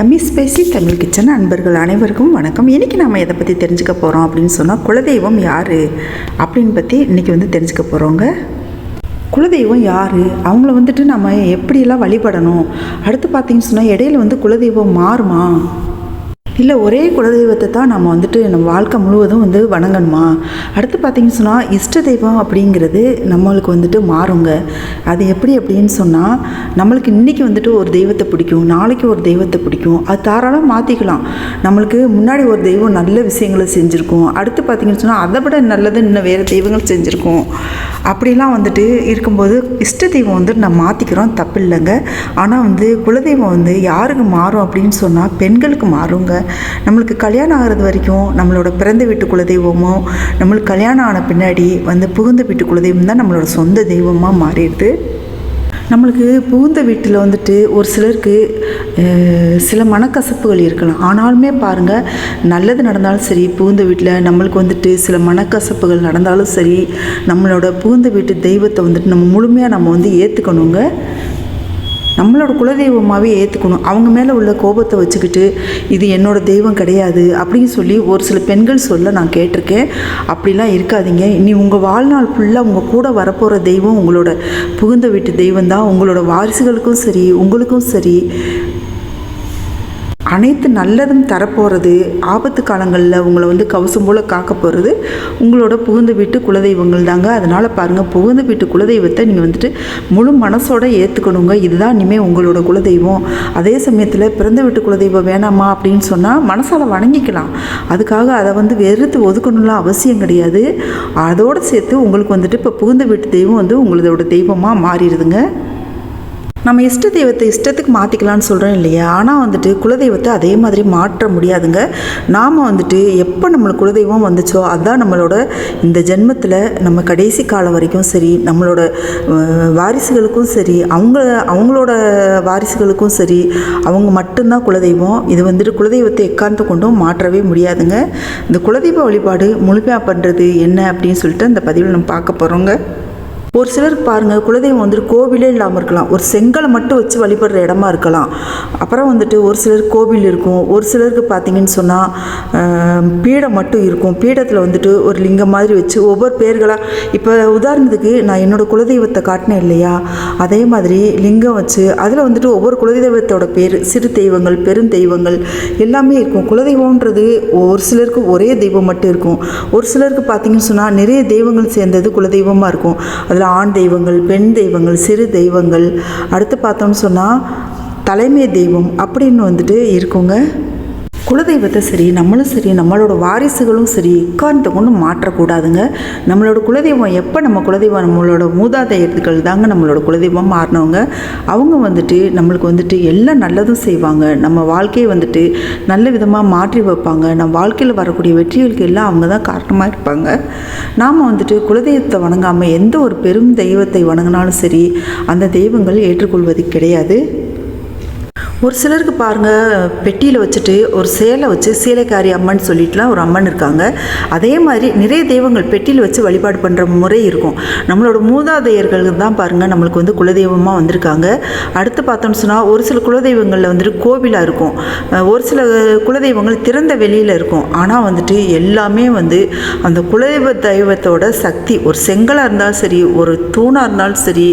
Emmy spicy Tamil kitchen அன்பர்கள் அனைவருக்கும் வணக்கம். இன்றைக்கி நாம் எதை பற்றி தெரிஞ்சுக்க போகிறோம் அப்படின்னு சொன்னால் குலதெய்வம் யார் அப்படின்னு பற்றி இன்றைக்கி வந்து தெரிஞ்சுக்க போகிறோங்க குலதெய்வம் யார்? அவங்கள வந்துட்டு நம்ம எப்படியெல்லாம் வழிபடணும்? அடுத்து பார்த்தீங்கன்னு சொன்னால் இடையில வந்து குலதெய்வம் மாறுமா? இல்லை ஒரே குலதெய்வத்தை தான் நம்ம வந்துட்டு நம்ம வாழ்க்கை முழுவதும் வந்து வணங்கணுமா? அடுத்து பார்த்தீங்கன்னு சொன்னால் இஷ்ட தெய்வம் அப்படிங்கிறது நம்மளுக்கு வந்துட்டு மாறுங்க. அது எப்படி அப்படின்னு சொன்னால் நம்மளுக்கு இன்றைக்கி வந்துட்டு ஒரு தெய்வத்தை பிடிக்கும் நாளைக்கு ஒரு தெய்வத்தை பிடிக்கும். அது தாராளம் மாற்றிக்கலாம் நம்மளுக்கு முன்னாடி ஒரு தெய்வம் நல்ல விஷயங்களை செஞ்சுருக்கும். அடுத்து பார்த்தீங்கன்னு சொன்னால் அதை விட நல்லது இன்னும் வேறு தெய்வங்கள் செஞ்சுருக்கும். அப்படிலாம் வந்துட்டு இருக்கும்போது இஷ்ட தெய்வம் வந்துட்டு நம்ம மாற்றிக்கிறோம் தப்பு இல்லைங்க ஆனால் வந்து குலதெய்வம் வந்து யாருக்கு மாறும் அப்படின்னு சொன்னால் பெண்களுக்கு மாறுங்க. நம்மளுக்கு கல்யாணம் ஆகிறது வரைக்கும் நம்மளோட பிறந்த வீட்டு குலதெய்வமோ நம்மளுக்கு கல்யாணம் ஆன பின்னாடி வந்து புகுந்த வீட்டு குலதெய்வம் தான் நம்மளோட சொந்த தெய்வமாக மாறிடுது. நம்மளுக்கு புகுந்த வீட்டில் வந்துட்டு ஒரு சிலருக்கு சில மனக்கசப்புகள் இருக்கலாம். ஆனாலுமே பாருங்கள் நல்லது நடந்தாலும் சரி புகுந்த வீட்டில் நம்மளுக்கு வந்துட்டு சில மனக்கசப்புகள் நடந்தாலும் சரி நம்மளோட புகுந்த வீட்டு தெய்வத்தை வந்துட்டு நம்ம முழுமையாக நம்ம வந்து ஏற்றுக்கணுங்க நம்மளோட குலதெய்வமாகவே ஏற்றுக்கணும் அவங்க மேலே உள்ள கோபத்தை வச்சுக்கிட்டு இது என்னோட தெய்வம் கிடையாது அப்படின்னு சொல்லி ஒரு சில பெண்கள் சொல்ல நான் கேட்டிருக்கேன். அப்படிலாம் இருக்காதீங்க. இனி உங்கள் வாழ்நாள் ஃபுல்லாக உங்கள் கூட வரப்போகிற தெய்வம் உங்களோட புகுந்த வீட்டு தெய்வம் தான் உங்களோட வாரிசுகளுக்கும் சரி உங்களுக்கும் சரி. அனைத்து நல்லதும் தரப்போகிறது ஆபத்து காலங்களில் உங்களை வந்து கவசம் போல் காக்க போகிறது உங்களோட புகுந்த வீட்டு குலதெய்வங்கள் தாங்க. அதனால் பாருங்கள் புகுந்த வீட்டு குலதெய்வத்தை நீங்கள் வந்துட்டு முழு மனசோட ஏற்றுக்கணுங்க இதுதான் இனிமேல் உங்களோட குலதெய்வம். அதே சமயத்தில் பிறந்த வீட்டு குலதெய்வம் வேணாமா அப்படின்னு சொன்னால் மனசால் வணங்கிக்கலாம். அதுக்காக அதை வந்து வெறுத்து ஒதுக்கணும்லாம் அவசியம் கிடையாது. அதோடு சேர்த்து உங்களுக்கு வந்துட்டு இப்போ புகுந்த வீட்டு தெய்வம் வந்து உங்களோட தெய்வமாக மாறிடுதுங்க. நம்ம இஷ்ட தெய்வத்தை இஷ்டத்துக்கு மாற்றிக்கலாம்னு சொல்கிறோம் இல்லையா? ஆனால் வந்துட்டு குலதெய்வத்தை அதே மாதிரி மாற்ற முடியாதுங்க. நாம் வந்துட்டு எப்போ நம்மளுக்கு குலதெய்வம் வந்துச்சோ அதுதான் நம்மளோட இந்த ஜென்மத்தில் நம்ம கடைசி காலம் வரைக்கும் சரி நம்மளோட வாரிசுகளுக்கும் சரி அவங்க அவங்களோட வாரிசுகளுக்கும் சரி அவங்க மட்டும்தான் குலதெய்வம். இது வந்துட்டு குலதெய்வத்தை எக்காந்து கொண்டும் மாற்றவே முடியாதுங்க. இந்த குலதெய்வ வழிபாடு முழுமையாக பண்ணுறது என்ன அப்படின்னு சொல்லிட்டு அந்த பதிவில் நம்ம பார்க்க போகிறோங்க ஒரு சிலர் பாருங்கள் குலதெய்வம் வந்துட்டு கோவிலே இல்லாமல் இருக்கலாம். ஒரு செங்கலை மட்டும் வச்சு வழிபடுற இடமா இருக்கலாம். அப்புறம் வந்துட்டு ஒரு சிலர் கோவில் இருக்கும். ஒரு சிலருக்கு பார்த்தீங்கன்னு சொன்னால் பீடம் மட்டும் இருக்கும். பீடத்தில் வந்துட்டு ஒரு லிங்கம் மாதிரி வச்சு ஒவ்வொரு பேர்களாக இப்போ உதாரணத்துக்கு நான் என்னோடய குலதெய்வத்தை காட்டினேன் இல்லையா? அதே மாதிரி லிங்கம் வச்சு அதில் வந்துட்டு ஒவ்வொரு குலதெய்வத்தோட பேர் சிறு தெய்வங்கள் பெருந்தெய்வங்கள் எல்லாமே இருக்கும். குலதெய்வம்ன்றது ஒரு சிலருக்கு ஒரே தெய்வம் மட்டும் இருக்கும். ஒரு சிலருக்கு பார்த்தீங்கன்னு சொன்னால் நிறைய தெய்வங்கள் சேர்ந்தது குலதெய்வமாக இருக்கும். அதில் ஆண் தெய்வங்கள் பெண் தெய்வங்கள் சிறு தெய்வங்கள். அடுத்து பார்த்தோம்னு சொன்னால் தலைமை தெய்வம் அப்படின்னு வந்துட்டு இருக்குங்க. குலதெய்வத்தை சரி நம்மளும் சரி நம்மளோட வாரிசுகளும் சரி எக்காரணத்தை கொண்டு மாற்றக்கூடாதுங்க. நம்மளோட குலதெய்வம் எப்போ நம்ம குலதெய்வம் நம்மளோட மூதாதையர்கள் தாங்க நம்மளோட குலதெய்வம் மாறினவங்க. அவங்க வந்துட்டு நம்மளுக்கு வந்துட்டு எல்லாம் நல்லதும் செய்வாங்க. நம்ம வாழ்க்கையை வந்துட்டு நல்ல விதமாக மாற்றி வைப்பாங்க. நம்ம வாழ்க்கையில் வரக்கூடிய வெற்றிகளுக்கு எல்லாம் அவங்க தான் காரணமாக இருப்பாங்க. நாம் வந்துட்டு குலதெய்வத்தை வணங்காமல் எந்த ஒரு பெரும் தெய்வத்தை வணங்கினாலும் சரி அந்த தெய்வங்கள் ஏற்றுக்கொள்வது கிடையாது. ஒரு சிலருக்கு பாருங்கள் பெட்டியில் வச்சுட்டு ஒரு சேலை வச்சு சீலைக்காரி அம்மன் சொல்லிட்டுலாம் ஒரு அம்மன் இருக்காங்க. அதே மாதிரி நிறைய தெய்வங்கள் பெட்டியில் வச்சு வழிபாடு பண்ணுற முறை இருக்கும். நம்மளோட மூதாதையர்கள் தான் பாருங்கள் நம்மளுக்கு வந்து குலதெய்வமாக வந்திருக்காங்க. அடுத்து பார்த்தோம்னு சொன்னால் ஒரு சில குலதெய்வங்களில் வந்துட்டு கோவிலாக இருக்கும். ஒரு சில குலதெய்வங்கள் திறந்த வெளியில் இருக்கும். ஆனால் வந்துட்டு எல்லாமே வந்து அந்த குலதெய்வ தெய்வத்தோட சக்தி ஒரு செங்கலாக இருந்தாலும் சரி ஒரு தூணாக இருந்தாலும் சரி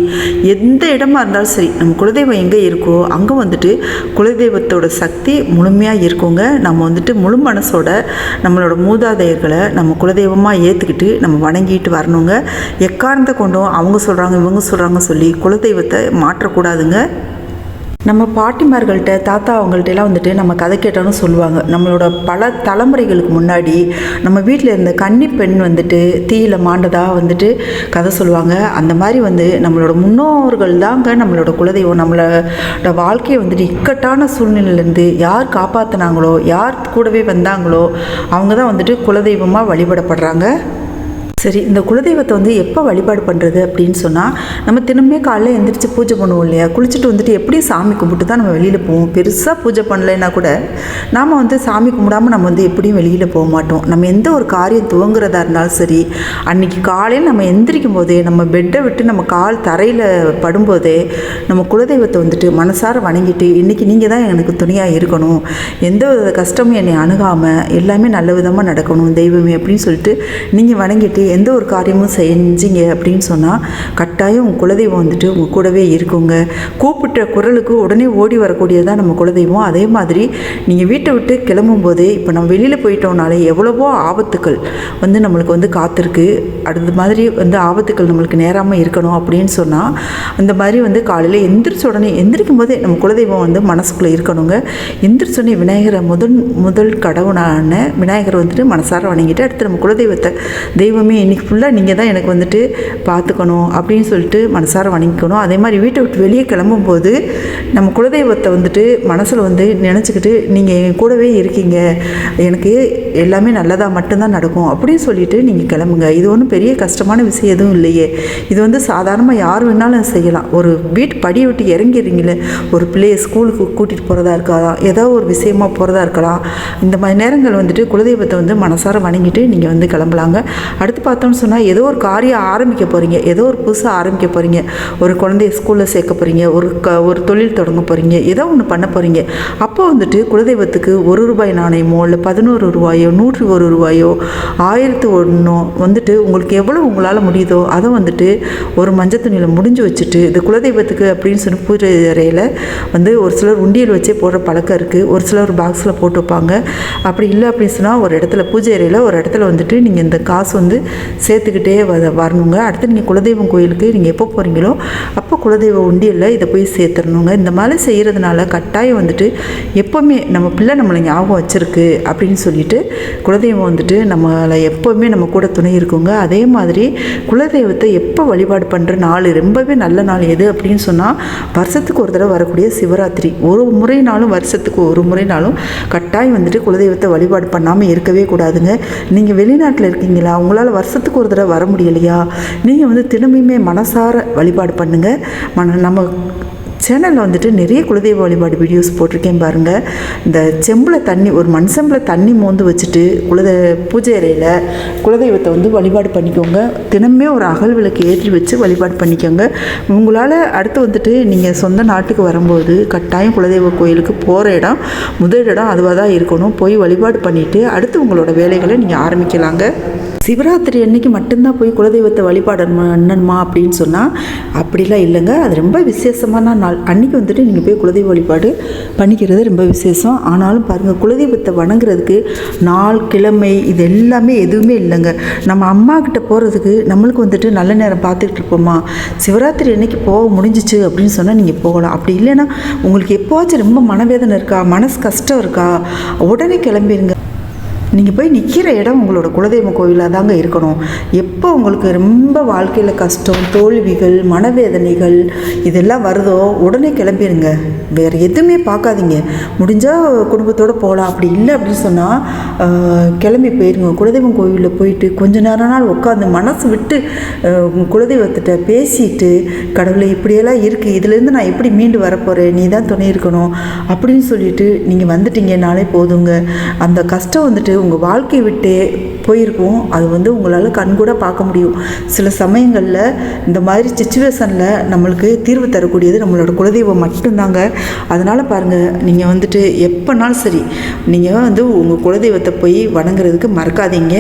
எந்த இடமா இருந்தாலும் சரி நம்ம குலதெய்வம் எங்கே இருக்கோ அங்கே வந்துட்டு குலதெய்வத்தோட சக்தி முழுமையாக இருக்குங்க. நம்ம வந்துட்டு முழு மனசோட நம்மளோட மூதாதையர்களை நம்ம குலதெய்வமாக ஏற்றுக்கிட்டு நம்ம வணங்கிட்டு வரணுங்க. எக்காரணத்தை கொண்டும் அவங்க சொல்கிறாங்க இவங்க சொல்கிறாங்க சொல்லி குலதெய்வத்தை மாற்றக்கூடாதுங்க. நம்ம பாட்டிமார்கள்ட்ட தாத்தா அவங்கள்ட்ட எல்லாம் வந்துட்டு நம்ம கதை கேட்டாலும் சொல்லுவாங்க. நம்மளோட பல தலைமுறைகளுக்கு முன்னாடி நம்ம வீட்டில் இருந்த கன்னி பெண் வந்துட்டு தீயில மாண்டதாக வந்துட்டு கதை சொல்லுவாங்க. அந்த மாதிரி வந்து நம்மளோட முன்னோர்கள் தாங்க நம்மளோட குலதெய்வம். நம்மளோட வாழ்க்கையை வந்துட்டு இக்கட்டான சூழ்நிலையிலேருந்து யார் காப்பாற்றினாங்களோ யார் கூடவே வந்தாங்களோ அவங்க தான் வந்துட்டு குலதெய்வமாக வழிபடப்படுறாங்க. சரி இந்த குலதெய்வத்தை வந்து எப்போ வழிபாடு பண்ணுறது அப்படின்னு சொன்னால் நம்ம தினமே காலைல எழுந்திரிச்சு பூஜை பண்ணுவோம் இல்லையா? குளிச்சுட்டு வந்துட்டு எப்படி சாமி கும்பிட்டு தான் நம்ம வெளியில் போவோம்? பெருசாக பூஜை பண்ணலைன்னா கூட நாம் வந்து சாமி கும்பிடாமல் நம்ம வந்து எப்படியும் வெளியில் போக மாட்டோம். நம்ம எந்த ஒரு காரியம் துவங்குறதா இருந்தாலும் சரி அன்னைக்கு காலையில் நம்ம எந்திரிக்கும் போதே நம்ம பெட்டை விட்டு நம்ம கால் தரையில் படும்போதே நம்ம குலதெய்வத்தை வந்துட்டு மனசார வணங்கிட்டு இன்றைக்கி நீங்கள் தான் எனக்கு துணையாக இருக்கணும். எந்த வித கஷ்டமும் என்னை அணுகாமல் எல்லாமே நல்ல விதமாக நடக்கணும் தெய்வமே அப்படின்னு சொல்லிட்டு நீங்கள் வணங்கிட்டு எந்த ஒரு காரியமும் செஞ்சீங்க அப்படின்னு சொன்னால் கட்டாயம் உங்கள் குலதெய்வம் வந்துட்டு உங்கள் கூடவே இருக்குங்க. கூப்பிட்ட குரலுக்கு உடனே ஓடி வரக்கூடியதான் நம்ம குலதெய்வம். அதே மாதிரி நீங்கள் வீட்டை விட்டு கிளம்பும் போதே இப்போ நம்ம வெளியில் போயிட்டோம்னாலே எவ்வளவோ ஆபத்துக்கள் வந்து நம்மளுக்கு வந்து காத்திருக்கு. அடுத்த மாதிரி வந்து ஆபத்துக்கள் நம்மளுக்கு நேராமல் இருக்கணும் அப்படின்னு சொன்னால் அந்த மாதிரி வந்து காலையில் எந்திரிச்ச உடனே எந்திரிக்கும் போதே நம்ம குலதெய்வம் வந்து மனசுக்குள்ளே இருக்கணுங்க. எந்திரிச்ச உடனே விநாயகரை முதல் முதல் கடவுளான விநாயகரை வந்துட்டு மனசார வணங்கிட்டு அடுத்து நம்ம குலதெய்வத்தை தெய்வமே இன்னைக்கு ஃபுல்லாக நீங்கள் தான் எனக்கு வந்துட்டு பார்த்துக்கணும் அப்படின்னு அப்படின்னு சொல்லிட்டு மனசார வணங்கிக்கணும். அதே மாதிரி வீட்டை விட்டு வெளியே கிளம்பும்போது நம்ம குலதெய்வத்தை வந்துட்டு மனசில் வந்து நினச்சிக்கிட்டு நீங்கள் என் கூடவே இருக்கீங்க. எனக்கு எல்லாமே நல்லதாக மட்டும்தான் நடக்கும். அப்படின்னு சொல்லிட்டு நீங்கள் கிளம்புங்க. இது ஒன்றும் பெரிய கஷ்டமான விஷயம் எதுவும் இல்லையே. இது வந்து சாதாரணமாக யார் வேணாலும் செய்யலாம். ஒரு வீட்டு படியை விட்டு இறங்கிடுறீங்களே. ஒரு பிள்ளையை ஸ்கூலுக்கு கூட்டிகிட்டு போகிறதா இருக்கலாம். ஏதோ ஒரு விஷயமா போகிறதா இருக்கலாம். இந்த மாதிரி நேரங்கள் வந்துட்டு குலதெய்வத்தை வந்து மனசார வணங்கிட்டு நீங்கள் வந்து கிளம்பலாங்க. அடுத்து பார்த்தோம்னு சொன்னால் ஏதோ ஒரு காரியம் ஆரம்பிக்க போகிறீங்க ஏதோ ஒரு புதுசாக ஆரம்பிக்க போகிறீங்க ஒரு குழந்தைய ஸ்கூலில் சேர்க்க போகிறீங்க ஒரு க ஒரு தொழில் தொடங்க போகிறீங்க ஏதோ ஒன்று பண்ண போகிறீங்க அப்போ வந்துட்டு குலதெய்வத்துக்கு ஒரு ரூபாய் நாணயமோ இல்லை பதினோரு ரூபாயோ நூற்றி ஒரு ரூபாயோ ஆயிரத்து ஒன்றோ வந்துட்டு உங்களுக்கு எவ்வளோ உங்களால் முடியுதோ அதை வந்துட்டு ஒரு மஞ்சள் துணியில் முடிஞ்சு வச்சுட்டு இது குலதெய்வத்துக்கு அப்படின்னு சொல்லி பூஜை அறையில் வந்து ஒரு சிலர் உண்டியல் வச்சே போடுற பழக்கம் இருக்குது ஒரு சிலர் ஒரு பாக்ஸில் போட்டு வைப்பாங்க. அப்படி இல்லை அப்படின்னு சொன்னால் ஒரு இடத்துல பூஜை அறையில் ஒரு இடத்துல வந்துட்டு நீங்கள் இந்த காசு வந்து சேர்த்துக்கிட்டே வ வரணுங்க. அடுத்து நீங்கள் குலதெய்வம் கோயிலுக்கு நீங்கள் எப்போ போகிறீங்களோ அப்போ குலதெய்வ உண்டியில் இதை போய் சேர்த்துடணுங்க. இந்த மாதிரி செய்கிறதுனால கட்டாயம் வந்துட்டு எப்போவுமே நம்ம பிள்ளை நம்மளை ஞாபகம் வச்சுருக்கு அப்படின்னு சொல்லிட்டு குலதெய்வம் வந்துட்டு நம்மளை எப்போவுமே நம்ம கூட துணை இருக்குங்க. அதே மாதிரி குலதெய்வத்தை எப்போ வழிபாடு பண்ணுற நாள் ரொம்பவே நல்ல நாள் எது அப்படின்னு சொன்னால் வருஷத்துக்கு ஒரு தடவை வரக்கூடிய சிவராத்திரி. ஒரு முறைனாலும் வருஷத்துக்கு ஒரு முறைனாலும் கட்டாயம் வந்துட்டு குலதெய்வத்தை வழிபாடு பண்ணாமல் இருக்கவே கூடாதுங்க. நீங்கள் வெளிநாட்டில் இருக்கீங்களா? உங்களால் வருஷத்துக்கு ஒரு தடவை வர முடியலையா? நீங்கள் வந்து தினமுமே மனசார வழிபாடு பண்ணுங்கள் மன நம்ம சேனலில் வந்துட்டு நிறைய குலதெய்வ வழிபாடு வீடியோஸ் போட்டிருக்கேன் பாருங்கள் இந்த செம்பில் தண்ணி ஒரு மண் செம்பில் தண்ணி மோந்து வச்சுட்டு குலத பூஜை அறையில் குலதெய்வத்தை வந்து வழிபாடு பண்ணிக்கோங்க. தினமே ஒரு அகல் விளக்கு ஏற்றி வச்சு வழிபாடு பண்ணிக்கோங்க. உங்களால் அடுத்து வந்துட்டு நீங்கள் சொந்த நாட்டுக்கு வரும்போது கட்டாயம் குலதெய்வ கோயிலுக்கு போகிற இடம் முதல் இடம் அதுவாக தான் இருக்கணும். போய் வழிபாடு பண்ணிவிட்டு அடுத்து உங்களோட வேலைகளை நீங்கள் ஆரம்பிக்கலாங்க. சிவராத்திரி அன்னைக்கு மட்டும்தான் போய் குலதெய்வத்தை வழிபாடு பண்ணணுமா அப்படின்னு சொன்னால் அப்படிலாம் இல்லைங்க. அது ரொம்ப விசேஷமான நாள். அன்னைக்கு வந்துட்டு நீங்கள் போய் குலதெய்வ வழிபாடு பண்ணிக்கிறது ரொம்ப விசேஷம். ஆனாலும் பாருங்கள் குலதெய்வத்தை வணங்குறதுக்கு நாள் கிழமை இது எல்லாமே எதுவுமே இல்லைங்க. நம்ம அம்மா கிட்ட போகிறதுக்கு நம்மளுக்கு வந்துட்டு நல்ல நேரம் பார்த்துக்கிட்டு இருப்போமா? சிவராத்திரி அன்னைக்கு போக முடிஞ்சிச்சு அப்படின்னு சொன்னால் நீங்கள் போகலாம். அப்படி இல்லைன்னா உங்களுக்கு எப்போவாச்சும் ரொம்ப மனவேதனை இருக்கா? மனசு கஷ்டம் இருக்கா? உடனே கிளம்பிடுங்க நீங்கள் போய் நிற்கிற இடம் உங்களோட குலதெய்வ கோவிலாக தாங்க இருக்கணும். எப்போ உங்களுக்கு ரொம்ப வாழ்க்கையில் கஷ்டம் தோல்விகள் மனவேதனைகள் இதெல்லாம் வருதோ உடனே கிளம்பிடுங்க வேறு எதுவுமே பார்க்காதீங்க. முடிஞ்சால் குடும்பத்தோடு போகலாம் அப்படி இல்லை அப்படின்னு சொன்னால் கிளம்பி போயிருங்க. குலதெய்வம் கோவிலில் போயிட்டு கொஞ்ச நேரம் நாள் உட்காந்து மனசு விட்டு குலதெய்வத்திட்ட பேசிட்டு கடவுளை இப்படியெல்லாம் இருக்குது இதுலேருந்து நான் எப்படி மீண்டு வரப்போகிறேன் நீ தான் துணை இருக்கணும். அப்படின்னு சொல்லிட்டு நீங்கள் வந்துட்டீங்கனாலே போதுங்க. அந்த கஷ்டம் வந்துட்டு உங்கள் வாழ்க்கை விட்டே போயிருக்கும். அது வந்து உங்களால் கண்கூட பார்க்க முடியும். சில சமயங்களில் இந்த மாதிரி சுச்சுவேஷனில் நம்மளுக்கு தீர்வு தரக்கூடியது நம்மளோட குலதெய்வம் மட்டும்தாங்க. அதனால் பாருங்கள் நீங்கள் வந்துட்டு எப்போனாலும் சரி நீங்கள் வந்து உங்கள் குலதெய்வத்தை போய் வணங்குறதுக்கு மறக்காதீங்க.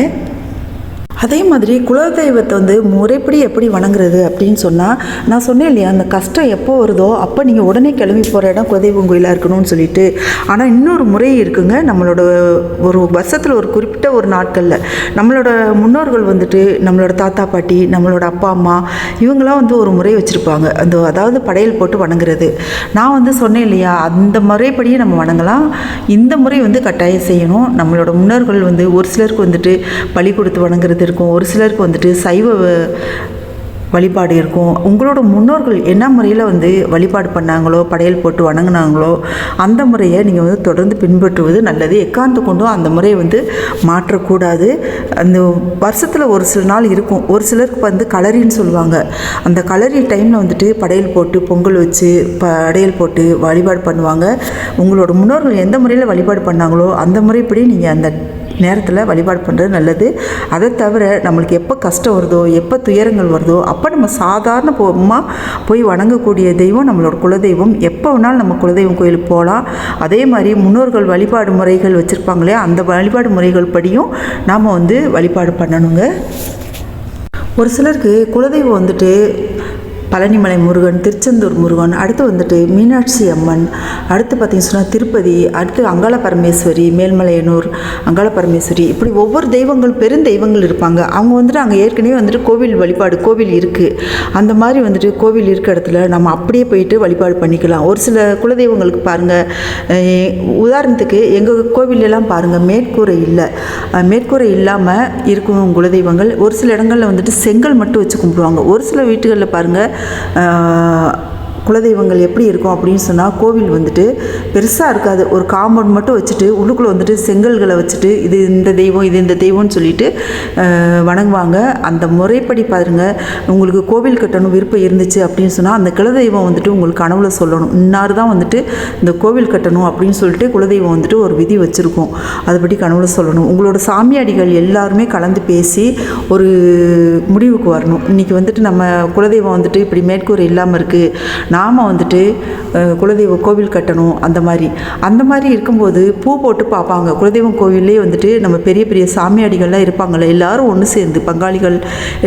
அதே மாதிரி குலதெய்வத்தை வந்து முறைப்படி எப்படி வணங்குறது அப்படின்னு சொன்னால் நான் சொன்னேன் இல்லையா அந்த கஷ்டம் எப்போ வருதோ அப்போ நீங்கள் உடனே கிளம்பி போகிற இடம் குலதெய்வம் கோயிலாக இருக்கணும்னு சொல்லிட்டு. ஆனால் இன்னொரு முறை இருக்குங்க நம்மளோட ஒரு வருஷத்தில் ஒரு குறிப்பிட்ட ஒரு நாட்களில். நம்மளோட முன்னோர்கள் வந்துட்டு நம்மளோட தாத்தா பாட்டி நம்மளோட அப்பா அம்மா இவங்களாம் வந்து ஒரு முறை வச்சுருப்பாங்க. அந்த அதாவது படையல் போட்டு வணங்குறது. நான் வந்து சொன்னேன் இல்லையா அந்த முறைப்படியே நம்ம வணங்கலாம். இந்த முறை வந்து கட்டாயம் செய்யணும். நம்மளோட முன்னோர்கள் வந்து ஒரு சிலருக்கு வந்துட்டு பலி கொடுத்து வணங்குறது இருக்கும். ஒரு சிலருக்கு வந்துட்டு சைவ வழிபாடு இருக்கும். உங்களோட முன்னோர்கள் என்ன முறையில் வந்து வழிபாடு பண்ணாங்களோ படையல் போட்டு வணங்கினாங்களோ அந்த முறையை நீங்கள் வந்து தொடர்ந்து பின்பற்றுவது நல்லது. எக்காந்து கொண்டும் அந்த முறையை வந்து மாற்றக்கூடாது. அந்த வருஷத்தில் ஒரு சில நாள் இருக்கும். ஒரு சிலருக்கு வந்து களரின்னு சொல்லுவாங்க. அந்த களரி டைமில் வந்துட்டு படையல் போட்டு பொங்கல் வச்சு படையல் போட்டு வழிபாடு பண்ணுவாங்க. உங்களோட முன்னோர்கள் எந்த முறையில் வழிபாடு பண்ணாங்களோ அந்த முறைப்படி நீங்கள் அந்த நேரத்தில் வழிபாடு பண்ணுறது நல்லது. அதை தவிர நம்மளுக்கு எப்போ கஷ்டம் வருதோ எப்போ துயரங்கள் வருதோ அப்போ நம்ம சாதாரண போமாக போய் வணங்கக்கூடிய தெய்வம் நம்மளோட குலதெய்வம். எப்போ வேணாலும் நம்ம குலதெய்வம் கோயிலுக்கு போகலாம் அதே மாதிரி முன்னோர்கள் வழிபாடு முறைகள் வச்சுருப்பாங்களே அந்த வழிபாடு முறைகள் படியும் நாம் வந்து வழிபாடு பண்ணணுங்க. ஒரு சிலருக்கு குலதெய்வம் வந்துட்டு பழனிமலை முருகன் திருச்செந்தூர் முருகன் அடுத்து வந்துட்டு மீனாட்சி அம்மன் அடுத்து பார்த்திங்க சொன்னால் திருப்பதி அடுத்து அங்காள பரமேஸ்வரி மேல்மலையனூர் அங்காள பரமேஸ்வரி இப்படி ஒவ்வொரு தெய்வங்கள் பெருந்தெய்வங்கள் இருப்பாங்க. அவங்க வந்துட்டு அங்கே ஏற்கனவே வந்துட்டு கோவில் வழிபாடு கோவில் இருக்குது அந்த மாதிரி வந்துட்டு கோவில் இருக்க இடத்துல நம்ம அப்படியே போயிட்டு வழிபாடு பண்ணிக்கலாம். ஒரு சில குலதெய்வங்களுக்கு பாருங்கள் உதாரணத்துக்கு எங்கள் கோவிலெல்லாம் பாருங்கள் மேற்கூரை இல்லை. மேற்கூரை இல்லாமல் இருக்கும் குலதெய்வங்கள். ஒரு சில இடங்களில் வந்துட்டு செங்கல் மட்டும் வச்சு கும்பிடுவாங்க. ஒரு சில வீட்டுகளில் பாருங்கள் 呃 குலதெய்வங்கள் எப்படி இருக்கும் அப்படின்னு சொன்னால் கோவில் வந்துட்டு பெருசாக இருக்காது. ஒரு காம்பவுண்ட் மட்டும் வச்சுட்டு உள்ளுக்குள்ளே வந்துட்டு செங்கல்களை வச்சுட்டு இது இந்த தெய்வம் இது இந்த தெய்வம்னு சொல்லிட்டு வணங்குவாங்க. அந்த முறைப்படி பாருங்க உங்களுக்கு கோவில் கட்டணும் விருப்பம் இருந்துச்சு அப்படின்னு சொன்னால் அந்த குலதெய்வம் வந்துட்டு உங்களுக்கு கனவுல சொல்லணும். இன்னார் தான் வந்துட்டு இந்த கோவில் கட்டணும் அப்படின்னு சொல்லிட்டு குலதெய்வம் வந்துட்டு ஒரு விதி வச்சுருக்கோம். அதுபடி கனவுல சொல்லணும். உங்களோட சாமியாடிகள் எல்லாருமே கலந்து பேசி ஒரு முடிவுக்கு வரணும். இன்றைக்கி வந்துட்டு நம்ம குலதெய்வம் வந்துட்டு இப்படி மேற்கூரை இல்லாமல் இருக்குது நாம் வந்துட்டு குலதெய்வ கோவில் கட்டணும் அந்த மாதிரி. அந்த மாதிரி இருக்கும்போது பூ போட்டு பார்ப்பாங்க. குலதெய்வம் கோவிலே வந்துட்டு நம்ம பெரிய பெரிய சாமியாடிகள்லாம் இருப்பாங்கள்ல எல்லோரும் ஒன்று சேர்ந்து பங்காளிகள்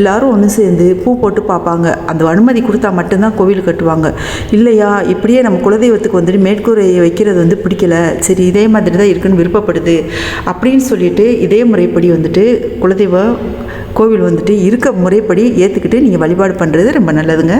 எல்லோரும் ஒன்று சேர்ந்து பூ போட்டு பார்ப்பாங்க. அந்த அனுமதி கொடுத்தா மட்டும்தான் கோவில் கட்டுவாங்க. இல்லையா? இப்படியே நம்ம குலதெய்வத்துக்கு வந்துட்டு மேற்கூரையை வைக்கிறது வந்து பிடிக்கல. சரி இதே மாதிரி தான் இருக்குன்னு விருப்பப்படுது. அப்படின்னு சொல்லிட்டு இதே முறைப்படி வந்துட்டு குலதெய்வ கோவில் வந்துட்டு இருக்க முறைப்படி ஏற்றுக்கிட்டு நீங்கள் வழிபாடு பண்ணுறது ரொம்ப நல்லதுங்க.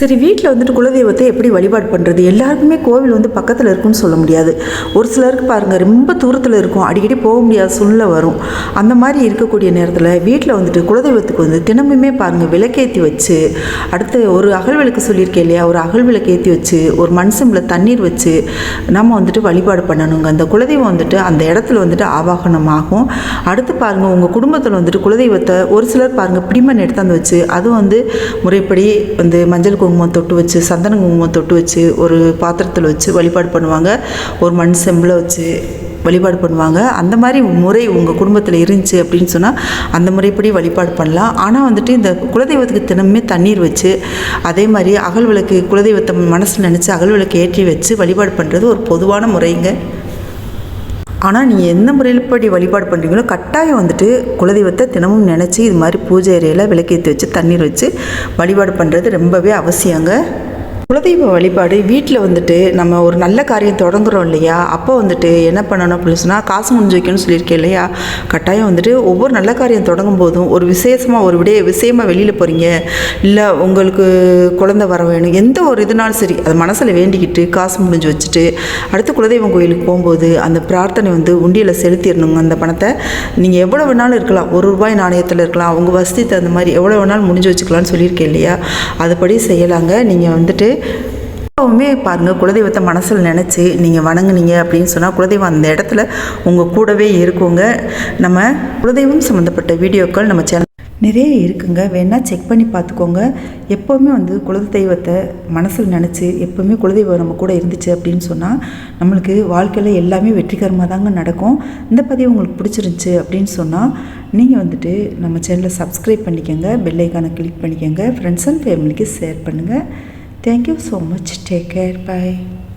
சரி வீட்டில் வந்துட்டு குலதெய்வத்தை எப்படி வழிபாடு பண்ணுறது எல்லாருக்குமே கோவில் வந்து பக்கத்தில் இருக்குன்னு சொல்ல முடியாது. ஒரு சிலருக்கு பாருங்கள் ரொம்ப தூரத்தில் இருக்கும். அடிக்கடி போக முடியாத சூழ்நிலை வரும். அந்த மாதிரி இருக்கக்கூடிய நேரத்தில் வீட்டில் வந்துட்டு குலதெய்வத்துக்கு வந்து தினமுமே பாருங்கள் விளக்கேற்றி வச்சு அடுத்து ஒரு அகல் விளக்கு சொல்லியிருக்கேன் இல்லையா? ஒரு அகல் விளக்கு ஏற்றி வச்சு ஒரு மண் செம்பில் தண்ணீர் வச்சு நம்ம வந்துட்டு வழிபாடு பண்ணணுங்க. அந்த குலதெய்வம் வந்துட்டு அந்த இடத்துல வந்துட்டு ஆவாகனம் ஆகும் அடுத்து பாருங்கள் உங்கள் குடும்பத்தில் வந்துட்டு குலதெய்வத்தை ஒரு சிலர் பாருங்கள் பிடிமண் எடுத்தாந்து வச்சு அது வந்து முறைப்படி வந்து மஞ்சள் குங்குமம் தொட்டு வச்சு சந்தன குங்குமம் தொட்டு வச்சு ஒரு பாத்திரத்தில் வச்சு வழிபாடு பண்ணுவாங்க. ஒரு மண் செம்பில் வச்சு வழிபாடு பண்ணுவாங்க. அந்த மாதிரி முறை உங்கள் குடும்பத்தில் இருந்துச்சு அப்படின்னு சொன்னால் அந்த முறைப்படி வழிபாடு பண்ணலாம். ஆனால் வந்துட்டு இந்த குலதெய்வத்துக்கு தினமே தண்ணீர் வச்சு அதே மாதிரி அகல் விளக்கு குலதெய்வத்தை மனசில் நினச்சி அகல் விளக்கு ஏற்றி வச்சு வழிபாடு பண்ணுறது ஒரு பொதுவான முறைங்க. ஆனால் நீங்கள் எந்த முறையில்படி வழிபாடு பண்ணுறீங்களோ கட்டாயம் வந்துட்டு குலதெய்வத்தை தினமும் நினச்சி இது மாதிரி பூஜை அறையில் விளக்கேற்றி வச்சு தண்ணீர் வச்சு வழிபாடு பண்ணுறது ரொம்பவே அவசியங்க. குலதெய்வ வழிபாடு வீட்டில் வந்துட்டு நம்ம ஒரு நல்ல காரியம் தொடங்குறோம் இல்லையா? அப்போ வந்துட்டு என்ன பண்ணணும் அப்படின்னு சொன்னால் காசு முடிஞ்சு வைக்கணும்னு சொல்லியிருக்கேன் இல்லையா? கட்டாயம் வந்துட்டு ஒவ்வொரு நல்ல காரியம் தொடங்கும் போதும் ஒரு விசேஷமாக ஒரு விடைய விஷயமாக வெளியில் போகிறீங்க இல்லை உங்களுக்கு குழந்தை வர வேணும். எந்த ஒரு இதுனாலும் சரி அது மனசில் வேண்டிக்கிட்டு காசு முடிஞ்சு வச்சுட்டு அடுத்து குலதெய்வம் கோயிலுக்கு போகும்போது அந்த பிரார்த்தனை வந்து உண்டியில் செலுத்திடணுங்க. அந்த பணத்தை நீங்கள் எவ்வளோ வேணாலும் இருக்கலாம். ஒரு ரூபாய் நாணயத்தில் இருக்கலாம். உங்கள் வசதி தகுந்த மாதிரி எவ்வளோ வேணாலும் முடிஞ்சு வச்சுக்கலாம்னு சொல்லியிருக்கேன் இல்லையா? அதுபடி செய்யலாங்க. நீங்கள் வந்துட்டு எப்பவுமே பாருங்கள் குலதெய்வத்தை மனசில் நினச்சி நீங்கள் வணங்குனீங்க அப்படின்னு சொன்னால் குலதெய்வம் அந்த இடத்துல உங்கள் கூடவே இருக்குங்க. நம்ம குலதெய்வம் சம்மந்தப்பட்ட வீடியோக்கள் நம்ம சேனல் நிறைய இருக்குங்க. வேணால் செக் பண்ணி பார்த்துக்கோங்க. எப்போவுமே வந்து குலதெய்வத்தை மனசில் நினச்சி எப்போவுமே குலதெய்வம் நம்ம கூட இருந்துச்சு அப்படின்னு சொன்னால் நம்மளுக்கு வாழ்க்கையில் எல்லாமே வெற்றிகரமாக தாங்க நடக்கும். இந்த பதிவு உங்களுக்கு பிடிச்சிருந்துச்சு அப்படின்னு சொன்னால் நீங்கள் வந்துட்டு நம்ம சேனலை சப்ஸ்கிரைப் பண்ணிக்கோங்க. பெல் கிளிக் பண்ணிக்கோங்க. ஃப்ரெண்ட்ஸ் அண்ட் ஃபேமிலிக்கு ஷேர் பண்ணுங்கள் Thank you so much. Take care. Bye.